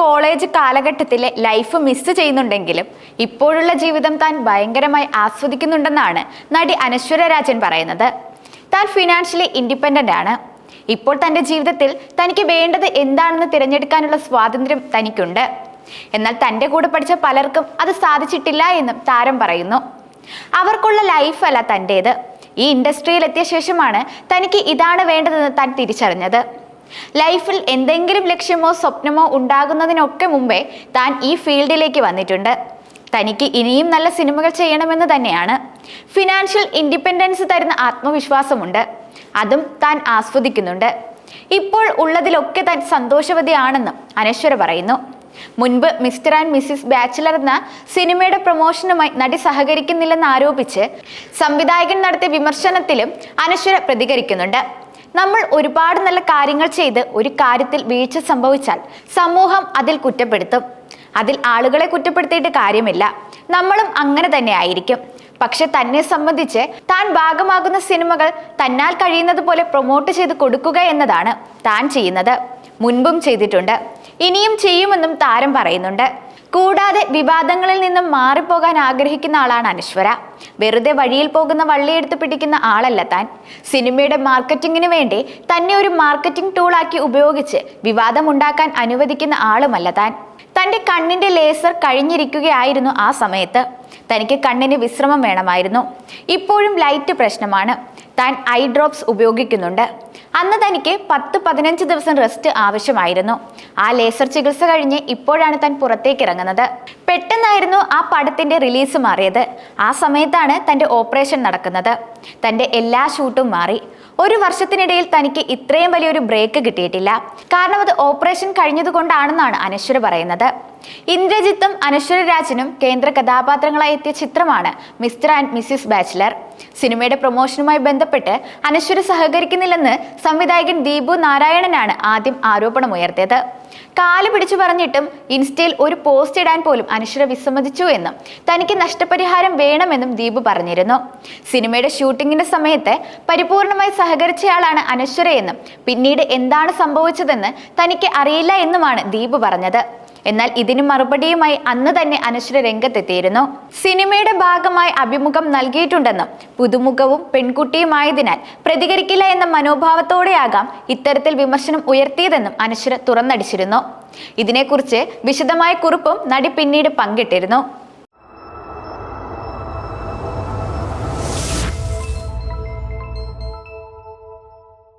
College കാലഘട്ടത്തിലെ life miss ചെയ്യുന്നുണ്ടെങ്കിലും ഇപ്പോഴുള്ള ജീവിതം താൻ ഭയങ്കരമായി ആസ്വദിക്കുന്നുണ്ടെന്നാണ് നടി അനശ്വര രാജൻ പറയുന്നത്. താൻ ഫിനാൻഷ്യലി ഇൻഡിപെൻഡന്റ് ആണ്. ഇപ്പോൾ തന്റെ ജീവിതത്തിൽ തനിക്ക് വേണ്ടത് എന്താണെന്ന് തിരഞ്ഞെടുക്കാനുള്ള സ്വാതന്ത്ര്യം തനിക്കുണ്ട്. എന്നാൽ തന്റെ കൂടെ പഠിച്ച പലർക്കും അത് സാധിച്ചിട്ടില്ല എന്നും താരം പറയുന്നു. അവർക്കുള്ള ലൈഫല്ല തന്റേത്. ഈ ഇൻഡസ്ട്രിയിൽ എത്തിയ ശേഷമാണ് തനിക്ക് ഇതാണ് വേണ്ടതെന്ന് താൻ തിരിച്ചറിഞ്ഞത്. ലൈഫിൽ എന്തെങ്കിലും ലക്ഷ്യമോ സ്വപ്നമോ ഉണ്ടാകുന്നതിനൊക്കെ മുമ്പേ താൻ ഈ ഫീൽഡിലേക്ക് വന്നിട്ടുണ്ട്. തനിക്ക് ഇനിയും നല്ല സിനിമകൾ ചെയ്യണമെന്ന് തന്നെയാണ്. ഫിനാൻഷ്യൽ ഇൻഡിപെൻഡൻസ് തരുന്ന ആത്മവിശ്വാസമുണ്ട്. അതും താൻ ആസ്വദിക്കുന്നുണ്ട്. ഇപ്പോൾ ഉള്ളതിലൊക്കെ താൻ സന്തോഷവതിയാണെന്നും അനശ്വര പറയുന്നു. മുൻപ് മിസ്റ്റർ ആൻഡ് മിസ്സിസ് ബാച്ചിലർ എന്ന സിനിമയുടെ പ്രൊമോഷനുമായി നടി സഹകരിക്കുന്നില്ലെന്ന് ആരോപിച്ച് സംവിധായകൻ നടത്തിയ വിമർശനത്തിലും അനശ്വര പ്രതികരിക്കുന്നുണ്ട്. നമ്മൾ ഒരുപാട് നല്ല കാര്യങ്ങൾ ചെയ്ത് ഒരു കാര്യത്തിൽ വീഴ്ച സംഭവിച്ചാൽ സമൂഹം അതിൽ കുറ്റപ്പെടുത്തും. അതിൽ ആളുകളെ കുറ്റപ്പെടുത്തിയിട്ട് കാര്യമില്ല. നമ്മളും അങ്ങനെ തന്നെ ആയിരിക്കും. പക്ഷെ തന്നെ സംബന്ധിച്ച് താൻ ഭാഗമാകുന്ന സിനിമകൾ തന്നാൽ കഴിയുന്നത് പോലെ പ്രൊമോട്ട് ചെയ്ത് കൊടുക്കുക എന്നതാണ് താൻ ചെയ്യുന്നത്. മുൻപും ചെയ്തിട്ടുണ്ട്. ഇനിയും ചെയ്യുമെന്നും താരം പറയുന്നുണ്ട്. കൂടാതെ വിവാദങ്ങളിൽ നിന്നും മാറിപ്പോകാൻ ആഗ്രഹിക്കുന്ന ആളാണ് അനശ്വര. വെറുതെ വഴിയിൽ പോകുന്ന വള്ളിയെടുത്ത് പിടിക്കുന്ന ആളല്ല താൻ. സിനിമയുടെ മാർക്കറ്റിങ്ങിന് വേണ്ടി തന്നെ ഒരു മാർക്കറ്റിംഗ് ടൂളാക്കി ഉപയോഗിച്ച് വിവാദമുണ്ടാക്കാൻ അനുവദിക്കുന്ന ആളുമല്ല താൻ. തന്റെ കണ്ണിന്റെ ലേസർ കഴിഞ്ഞിരിക്കുകയായിരുന്നു ആ സമയത്ത്. തനിക്ക് കണ്ണിന് വിശ്രമം വേണമായിരുന്നു. ഇപ്പോഴും ലൈറ്റ് പ്രശ്നമാണ്. താൻ ഐ ഡ്രോപ്സ് ഉപയോഗിക്കുന്നുണ്ട്. അന്ന് തനിക്ക് പത്ത് പതിനഞ്ച് ദിവസം റെസ്റ്റ് ആവശ്യമായിരുന്നു. ആ ലേസർ ചികിത്സ കഴിഞ്ഞ് ഇപ്പോഴാണ് താൻ പുറത്തേക്ക് ഇറങ്ങുന്നത് പെട്ടെന്നായിരുന്നു ആ പടത്തിന്റെ റിലീസ് മാറിയത്. ആ സമയത്താണ് തന്റെ ഓപ്പറേഷൻ നടക്കുന്നത്. തന്റെ എല്ലാ ഷൂട്ടും മാറി. ഒരു വർഷത്തിനിടയിൽ തനിക്ക് ഇത്രയും വലിയൊരു ബ്രേക്ക് കിട്ടിയിട്ടില്ല. കാരണം അത് ഓപ്പറേഷൻ കഴിഞ്ഞതുകൊണ്ടാണെന്നാണ് അനശ്വര പറയുന്നത്. ഇന്ദ്രജിത്തും അനശ്വരരാജനും കേന്ദ്ര കഥാപാത്രങ്ങളായി എത്തിയ ചിത്രമാണ് മിസ്റ്റർ ആൻഡ് മിസ്സിസ് ബാച്ചിലർ. സിനിമയുടെ പ്രൊമോഷനുമായി ബന്ധപ്പെട്ട് അനശ്വര സഹകരിക്കുന്നില്ലെന്ന് സംവിധായകൻ ദീപു നാരായണനാണ് ആദ്യം ആരോപണമുയർത്തിയത്. കാൽ പിടിച്ചു പറഞ്ഞിട്ടും ഇൻസ്റ്റയിൽ ഒരു പോസ്റ്റ് ഇടാൻ പോലും അനശ്വര വിസമ്മതിച്ചു എന്നും തനിക്ക് നഷ്ടപരിഹാരം വേണമെന്നും ദീപു പറഞ്ഞിരുന്നു. സിനിമയുടെ ഷൂട്ടിങ്ങിന്റെ സമയത്ത് പരിപൂർണമായി സഹകരിച്ചയാളാണ് അനശ്വരയെന്നും പിന്നീട് എന്താണ് സംഭവിച്ചതെന്ന് തനിക്ക് അറിയില്ല എന്നുമാണ് ദീപു പറഞ്ഞത്. എന്നാൽ ഇതിന് മറുപടിയുമായി അന്ന് തന്നെ അനശ്വര രംഗത്തെത്തിയിരുന്നു. സിനിമയുടെ ഭാഗമായി അഭിമുഖം നൽകിയിട്ടുണ്ടെന്നും പുതുമുഖവും പെൺകുട്ടിയുമായതിനാൽ പ്രതികരിക്കില്ല എന്ന മനോഭാവത്തോടെയാകാം ഇത്തരത്തിൽ വിമർശനം ഉയർത്തിയതെന്നും അനശ്വര തുറന്നടിച്ചിരുന്നു. ഇതിനെക്കുറിച്ച് വിശദമായ കുറിപ്പും നടി പിന്നീട് പങ്കിട്ടിരുന്നു.